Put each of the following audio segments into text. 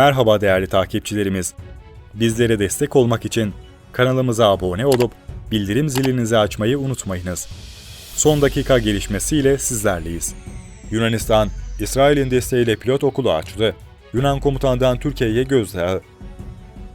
Merhaba değerli takipçilerimiz. Bizlere destek olmak için kanalımıza abone olup bildirim zilinizi açmayı unutmayınız. Son dakika gelişmesiyle sizlerleyiz. Yunanistan, İsrail'in desteğiyle pilot okulu açtı. Yunan komutandan Türkiye'ye gözdağı.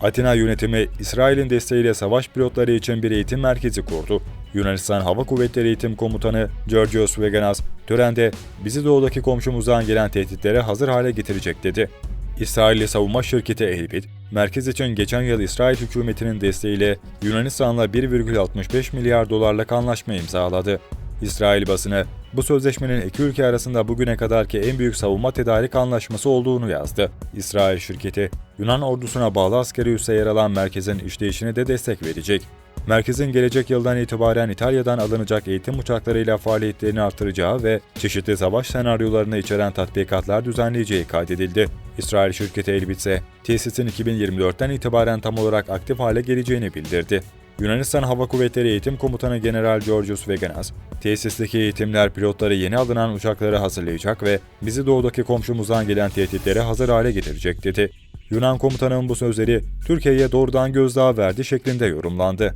Atina yönetimi İsrail'in desteğiyle savaş pilotları için bir eğitim merkezi kurdu. Yunanistan Hava Kuvvetleri Eğitim Komutanı Georgios Veganas, törende bizi doğudaki komşumuzdan gelen tehditlere hazır hale getirecek dedi. İsrailli savunma şirketi Elbit, merkez için geçen yıl İsrail hükümetinin desteğiyle Yunanistan'la 1,65 milyar dolarlık anlaşma imzaladı. İsrail basını, bu sözleşmenin iki ülke arasında bugüne kadarki en büyük savunma tedarik anlaşması olduğunu yazdı. İsrail şirketi, Yunan ordusuna bağlı askeri üsse yer alan merkezin işleyişine de destek verecek. Merkezin gelecek yıldan itibaren İtalya'dan alınacak eğitim uçaklarıyla faaliyetlerini artıracağı ve çeşitli savaş senaryolarını içeren tatbikatlar düzenleyeceği kaydedildi. İsrail şirketi Elbit ise tesisin 2024'ten itibaren tam olarak aktif hale geleceğini bildirdi. Yunanistan Hava Kuvvetleri Eğitim Komutanı General Georgios Veganas, tesisteki eğitimler pilotları yeni alınan uçakları hazırlayacak ve bizi doğudaki komşumuzdan gelen tehditlere hazır hale getirecek dedi. Yunan komutanın bu sözleri Türkiye'ye doğrudan gözdağı verdi şeklinde yorumlandı.